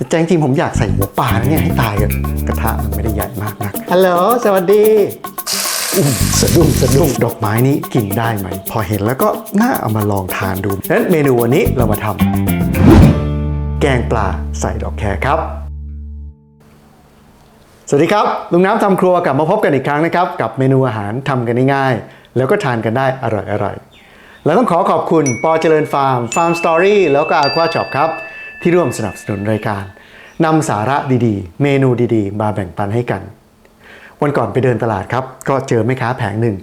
แต่แจริงๆผมอยากใส่หัวปลานะเนี่ยให้ตายอะกระทะมันไม่ได้ใหญ่มากนักฮัลโหลสวัสดีอุ้มสะดุ้งสะดุ้งดอกไม้นี้กินได้ไหม พอเห็นแล้วก็น่าเอามาลองทานดูงั้นเมนูวันนี้เรามาทำแกงปลาใส่ดอกแครครับสวัสดีครับ ลุงน้ำทำครัวกลับมาพบกันอีกครั้งนะครับ กับเมนูอาหารทำกันง่ายๆ แล้วก็ทานกันได้อร่อยๆแล้วต้องขอขอบคุณปอเจริญฟาร์มฟาร์มสตอรี่แล้วก็อาควาช็อปครับ ที่ร่วมสนับสนุนรายการนำสาระดีๆ เมนูดีๆ มาแบ่งปันให้กัน วันก่อนไปเดินตลาดครับ ก็เจอแม่ค้าแผงหนึ่ง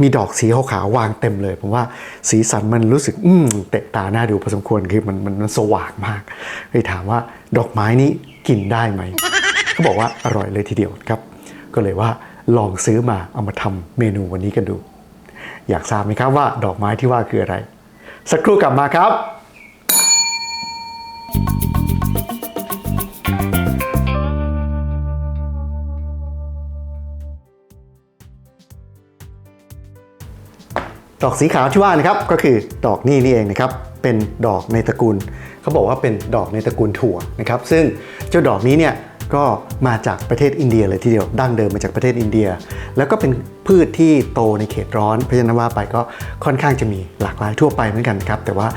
มีดอกสีขาวๆวางเต็มเลย ผมว่าสีสันมันรู้สึก อืมเตะตาหน้าดูพอสมควรคือมันมันมันสว่างมากเลยถามว่าดอกไม้นี้กินได้ไหมเขาบอกว่าอร่อยเลยทีเดียวครับ ก็เลยว่าลองซื้อมาเอามาทำเมนูวันนี้กันดู อยากทราบไหมครับว่าดอกไม้ที่ว่าคืออะไร สักครู่กลับมาครับ ดอกสีขาวที่ว่านะครับก็คือดอกนี่นี่เองนะครับเป็นดอกในตระกูลเขาบอกว่าเป็นดอกในตระกูลถั่วนะครับซึ่งเจ้าดอกนี้เนี่ยก็มาจากประเทศอินเดียเลยทีเดียวดั้งเดิมมาจากประเทศอินเดีย แล้วก็เป็นพืชที่โตในเขตร้อนเพราะฉะนั้นว่าไปก็ค่อนข้างจะมีหลากหลายทั่วไปเหมือนกันครับแต่ว่า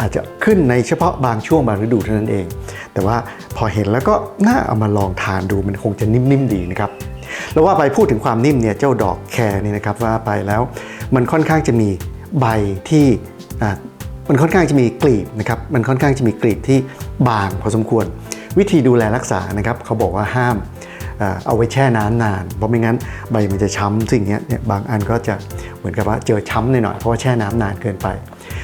อาจจะขึ้นในเฉพาะบางช่วงบางฤดูเท่านั้นเอง แต่ว่าพอเห็นแล้วก็น่าเอามาลองทานดูมันคงจะนิ่มๆดีนะครับ แล้วว่าไปพูดถึงความนิ่มเนี่ยเจ้าดอกแคร์นี่นะครับว่าไปแล้ว มันค่อนข้างจะมีใบที่มันค่อนข้างจะมีกลีบนะครับมันค่อนข้างจะมีกลีบที่บางพอสมควร วิธีดูแลรักษานะครับเขาบอกว่าห้ามเอาไว้แช่น้ำนาน เพราะไม่งั้นใบมันจะช้ำสิ่งเนี้ยเนี่ยบางอันก็จะเหมือนกับว่าเจอช้ำหน่อยๆเพราะว่าแช่น้ำนานเกินไป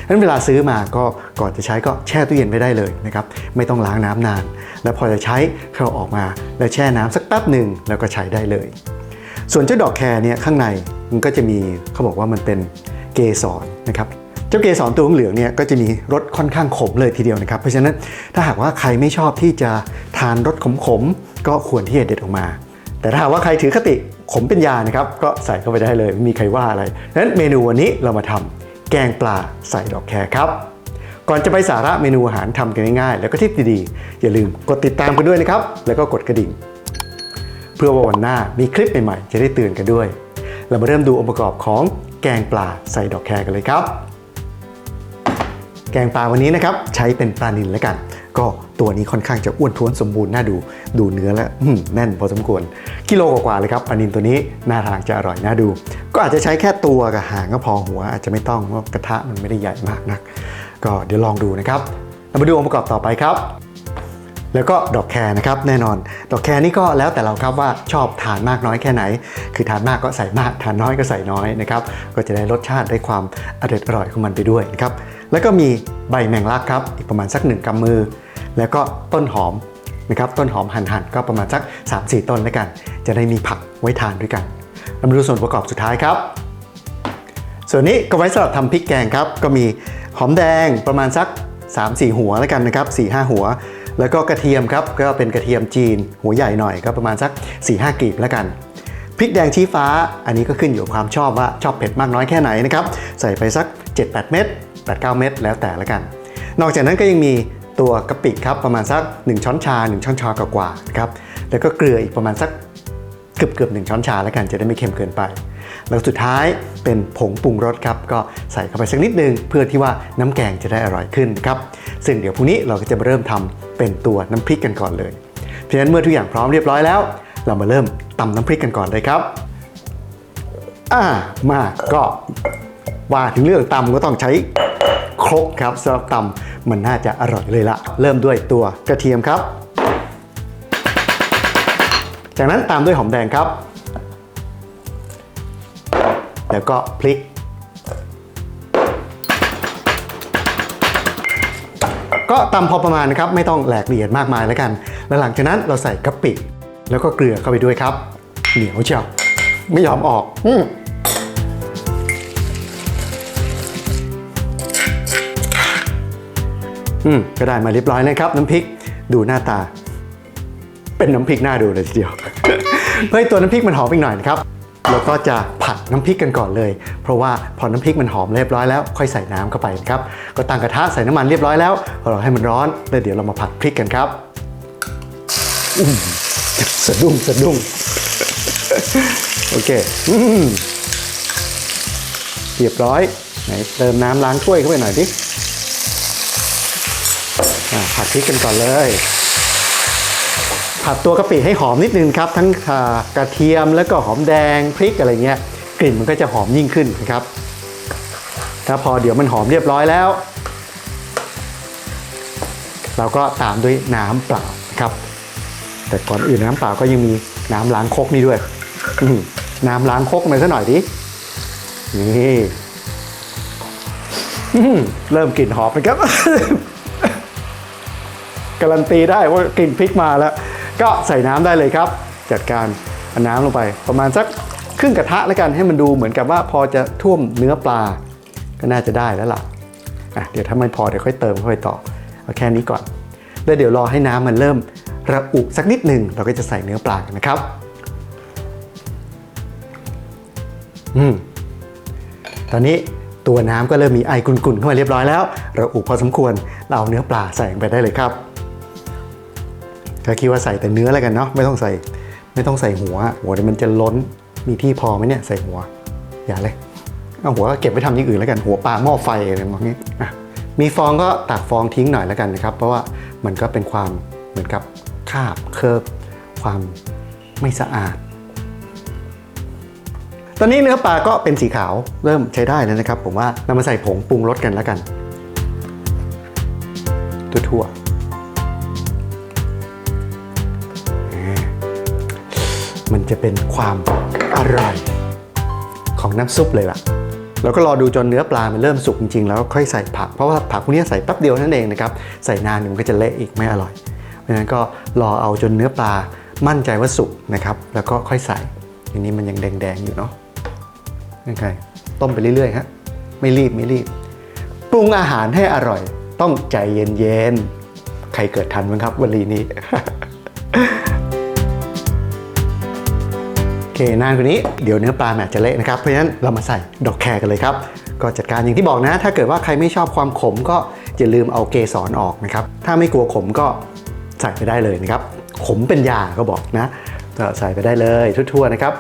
นั้นเวลาซื้อมาก็ก่อนจะใช้ก็แช่ตู้เย็นไว้ได้เลยนะครับไม่ต้องล้างน้ำนาน แล้วพอจะใช้เข้าออกมาแล้วแช่น้ำสักแป๊บหนึ่งแล้วก็ใช้ได้เลย ส่วนเจ้าดอกแคร์เนี่ยข้างในมันก็จะมีเขาบอกว่ามันเป็นเกสรนะครับเจ้าเกสรตัวเหลืองเนี่ยก็จะมีรสค่อนข้างขมเลยทีเดียวนะครับ เพราะฉะนั้นถ้าหากว่าใครไม่ชอบที่จะทานรสขมๆก็ควรที่จะเด็ดออกมา แต่ถ้าหากว่าใครถือคติขมเป็นยานะครับก็ใส่เข้าไปได้เลยไม่มีใครว่าอะไรดังนั้นเมนูวันนี้เรามาทำ แกงปลาใส่ดอกแครครับ ก่อนจะไปสาระเมนูอาหารทำกันง่ายๆ แล้วก็ทิปดีๆ อย่าลืมกดติดตามกันด้วยนะครับ แล้วก็กดกระดิ่ง เพื่อว่าวันหน้ามีคลิปใหม่ๆ จะได้เตือนกันด้วย เรามาเริ่มดูองค์ประกอบของแกงปลาใส่ดอกแครกันเลยครับ แกงปลาวันนี้นะครับใช้เป็นปลานิลแล้วกัน ก็ตัวนี้ค่อนข้างจะอ้วนท้วนสมบูรณ์น่าดู ดูเนื้อแล้วแน่นพอสมควร กิโลกว่าๆเลยครับปลานิลตัวนี้น้าทางจะอร่อยน่าดู ก็อาจจะใช้แค่ตัวกับหางก็พอหัว อาจจะไม่ต้องเพราะกระทะมันไม่ได้ใหญ่มากนัก ก็เดี๋ยวลองดูนะครับเรามาดูองค์ประกอบต่อไปครับ แล้วก็ดอกแครนะครับแน่นอน ดอกแครนี่ก็แล้วแต่เราครับว่าชอบทานมากน้อยแค่ไหน คือทานมากก็ใส่มากทานน้อยก็ใส่น้อยนะครับก็จะได้รสชาติได้ความอร่อยอร่อยของมันไปด้วยนะครับแล้วก็มีใบแมงลักครับอีกประมาณสักหนึ่งกำมือ แล้วก็ต้นหอมนะครับต้นหอมหั่นๆก็ประมาณสัก 3-4 ต้นแล้วกัน จะได้มีผักไว้ทานด้วยกัน เรามาดูส่วนประกอบสุดท้ายครับ ส่วนนี้ก็ไว้สำหรับทำพริกแกงครับ ก็มีหอมแดงประมาณสัก 3-4 หัวแล้วกันนะครับ 4-5 หัว แล้วก็กระเทียมครับ ก็เป็นกระเทียมจีน หัวใหญ่หน่อยก็ประมาณสัก 4-5กลีบแล้วกันพริกแดงชี้ฟ้า อันนี้ก็ขึ้นอยู่กับความชอบว่าชอบเผ็ดมากน้อยแค่ไหนนะครับ ใส่ไปสัก 7-8 เม็ด8-9 เม็ดแล้วแต่ละกัน นอกจากนั้นก็ยังมีตัวกะปิครับประมาณสัก 1 ช้อนชา 1 ช้อนชากว่าๆนะครับ แล้วก็เกลืออีกประมาณสัก กือบเกือบหนึ่งช้อนชาแล้วกันจะได้ไม่เค็มเกินไป แล้วสุดท้ายเป็นผงปรุงรสครับ ก็ใส่เข้าไปสักนิดนึง เพื่อที่ว่าน้ำแกงจะได้อร่อยขึ้นครับซึ่งเดี๋ยวพรุ่งนี้เราก็จะมาเริ่มทำเป็นตัวน้ำพริกกันก่อนเลยเพราะฉะนั้นเมื่อทุกอย่างพร้อมเรียบร้อยแล้ว เรามาเริ่มตำน้ำพริกกันก่อนเลยครับอ่ามาก็ว่าถึงเรื่องตำก็ต้องใช้ครกครับสำหรับตำมันน่าจะอร่อยเลยละเริ่มด้วยตัวกระเทียมครับ จากนั้นตามด้วยหอมแดงครับ แล้วก็พริก ก็ตำพอประมาณนะครับ ไม่ต้องแหลกละเอียดมากมายแล้วกัน แล้วหลังจากนั้นเราใส่กะปิ แล้วก็เกลือเข้าไปด้วยครับ เหนียวเชียวไม่ยอมออกอืมอืมก็ได้มาเรียบร้อยนะครับ น้ำพริก ดูหน้าตา เป็นน้ำพริกหน้าดูเลยทีเดียว เพื่อให้ตัวน้ำพริกมันหอมอีกหน่อยนะครับเราก็จะผัดน้ำพริกกันก่อนเลย เพราะว่าพอน้ำพริกมันหอมเรียบร้อยแล้วค่อยใส่น้ำเข้าไปนะครับ ก็ตั้งกระทะใส่น้ำมันเรียบร้อยแล้วพอเราให้มันร้อนแล้วเดี๋ยวเรามาผัดพริกกันครับอุ้มสะดุ้งสะดุ้งโอเคเรียบร้อยไหนเติมน้ำล้างถ้วยเข้าไปหน่อยดิอะผัดพริกกันก่อนเลย ผัดตัวกะปิให้หอมนิดนึงครับ ทั้งกระเทียมแล้วก็หอมแดงพริกอะไรเงี้ยกลิ่นมันก็จะหอมยิ่งขึ้นนะครับถ้าพอเดี๋ยวมันหอมเรียบร้อยแล้ว เราก็ตามด้วยน้ำเปล่าครับ แต่ก่อนอื่นน้ำเปล่าก็ยังมีน้ำล้างคกนี่ด้วยน้ำล้างคกมาสักหน่อยดินี่เริ่มกลิ่นหอมนะครับ การันตีได้ว่ากลิ่นพริกมาแล้ว ก็ใส่น้ำได้เลยครับ จัดการเอาน้ำลงไป ประมาณสักครึ่งกระทะแล้วกันให้มันดูเหมือนกับว่าพอจะท่วมเนื้อปลาก็น่าจะได้แล้วล่ะอะเดี๋ยวถ้าไม่พอเดี๋ยวค่อยเติมค่อยต่อเอาแค่นี้ก่อน แล้วเดี๋ยวรอให้น้ำมันเริ่มระอุสักนิดหนึ่งเราก็จะใส่เนื้อปลากันนะครับอืมตอนนี้ตัวน้ำก็เริ่มมีไอกุ่นๆเข้ามาเรียบร้อยแล้วระอุพอสมควรเราเอาเนื้อปลาใส่ลงไปได้เลยครับ ก็คิดว่าใส่แต่เนื้อแล้วกันเนาะไม่ต้องใส่ไม่ต้องใส่หัว หัวเดี๋ยมันจะล้นมีที่พอไหมเนี่ยใส่หัว อย่าเลยเอาหัวก็เก็บไว้ทำอย่างอื่นแล้วกันหัวปลาหม้อไฟอะไรแบบนี้มีฟองก็ตักฟองทิ้งหน่อยแล้วกันนะครับ เพราะว่ามันก็เป็นความเหมือนกับคราบเคิร์บความไม่สะอาด ตอนนี้เนื้อปลาก็เป็นสีขาวเริ่มใช้ได้แล้วนะครับ ผมว่านำมาใส่ผงปรุงรสกันแล้วกัน ทั่วๆ มันจะเป็นความอร่อยของน้ำซุปเลยล่ะ แล้วก็รอดูจนเนื้อปลามันเริ่มสุกจริงๆ แล้วค่อยใส่ผัก เพราะว่าผักพวกนี้ใส่แป๊บเดียวนั่นเองนะครับ ใส่นานมันก็จะเละอีกไม่อร่อย เพราะฉะนั้นก็รอเอาจนเนื้อปลามั่นใจว่าสุกนะครับ แล้วก็ค่อยใส่อันนี้มันยังแดงๆอยู่เนาะยังไงต้มไปเรื่อยๆฮะ ไม่รีบไม่รีบ ปรุงอาหารให้อร่อย ต้องใจเย็นๆ ใครเกิดทันมั้งครับวันลีนี้ นานกว่านี้เดี๋ยวเนื้อปลามันอาจะเละนะครับ เพราะฉะนั้นเรามาใส่ดอกแครกันเลยครับ ก็จัดการอย่างที่บอกนะ ถ้าเกิดว่าใครไม่ชอบความขมก็อย่าลืมเอาเกสรออกนะครับ ถ้าไม่กลัวขมก็ใส่ไปได้เลยนะครับ ขมเป็นยาก็บอกนะก็ใส่ไปได้เลยทั่วๆนะครับ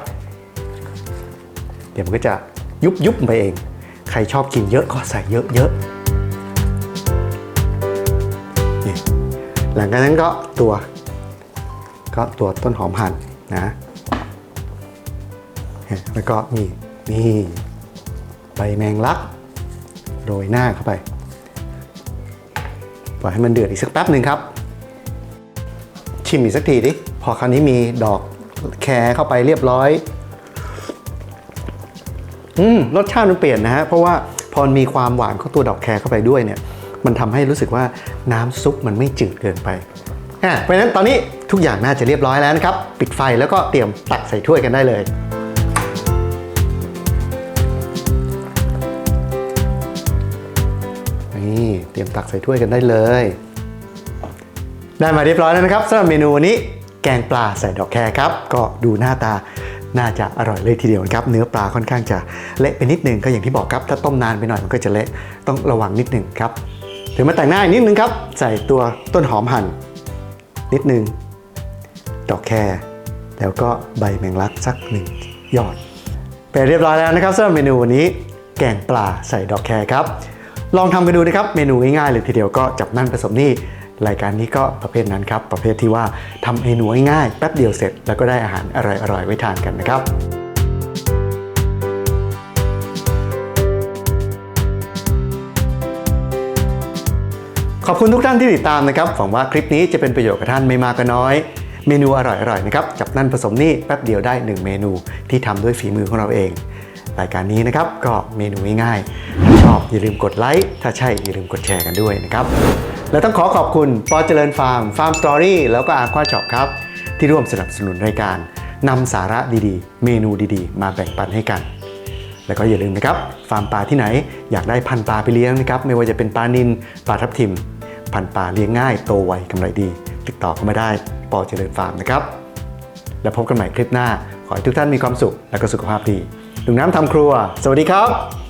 เดี๋ยวมันก็จะยุบยุบไปเอง ใครชอบกินเยอะก็ใส่เยอะๆนี่หลังจากนั้นก็ตัว ก็ตัวต้นหอมหั่นนะ แล้วก็นี่นี่ใบแมงลักโรยหน้าเข้าไปปล่อยให้มันเดือดอีกสักแป๊บหนึ่งครับ ชิมอีกสักทีดิพอคราวนี้มีดอกแครเข้าไปเรียบร้อย อืมรสชาติมันเปลี่ยนนะฮะ เพราะว่าพอมีความหวานของตัวดอกแครเข้าไปด้วยเนี่ย มันทำให้รู้สึกว่าน้ำซุปมันไม่จืดเกินไปอะเพราะฉะนั้นตอนนี้ทุกอย่างน่าจะเรียบร้อยแล้วนะครับ ปิดไฟแล้วก็เตรียมตักใส่ถ้วยกันได้เลย นี่เตรียมตักใส่ถ้วยกันได้เลย ได้มาเรียบร้อยแล้วนะครับสำหรับเมนูวันนี้แกงปลาใส่ดอกแครครับ ก็ดูหน้าตาน่าจะอร่อยเลยทีเดียวนะครับ เนื้อปลาค่อนข้างจะเละไปนิดนึงก็อย่างที่บอกครับ ถ้าต้มนานไปหน่อยมันก็จะเละต้องระวังนิดนึงครับถึงมาแต่งหน้าอีกนิดนึงครับ ใส่ตัวต้นหอมหั่นนิดนึง ดอกแครแล้วก็ใบแมงลักสักหนึ่งยอดเป็นเรียบร้อยแล้วนะครับสำหรับเมนูวันนี้ แกงปลาใส่ดอกแครครับ ลองทำกันดูนะครับ เมนูง่ายๆเลยทีเดียวก็จับนั่นผสมนี่รายการนี้ก็ประเภทนั้นครับ ประเภทที่ว่าทำเมนูง่ายๆแป๊บเดียวเสร็จ แล้วก็ได้อาหารอร่อยๆไว้ทานกันนะครับขอบคุณทุกท่านที่ติดตามนะครับหวังว่าคลิปนี้จะเป็นประโยชน์กับท่านไม่มากก็น้อย เมนูอร่อยๆนะครับจับนั่นผสมนี่แป๊บเดียวได้ 1 เมนูที่ทำด้วยฝีมือของเราเอง รายการนี้นะครับ ก็เมนูง่ายๆถ้าชอบอย่าลืมกดไลค์ถ้าใช่อย่าลืมกดแชร์กันด้วยนะครับ และต้องขอขอบคุณปอเจริญฟาร์มฟาร์มสตอรี่แล้วก็อาควาช็อปครับ ที่ร่วมสนับสนุนรายการนำสาระดีๆ เมนูดีๆ มาแบ่งปันให้กัน แล้วก็อย่าลืมนะครับฟาร์มปลาที่ไหนอยากได้พันปลาไปเลี้ยงนะครับไม่ว่าจะเป็นปลานิลปลาทับทิม พันปลาเลี้ยงง่ายโตไวกำไรดี ติดต่อเข้ามาได้ปอเจริญฟาร์มนะครับ แล้วพบกันใหม่คลิปหน้า ขอให้ทุกท่านมีความสุขและก็สุขภาพดี ลุงน้ำทำครัว สวัสดีครับ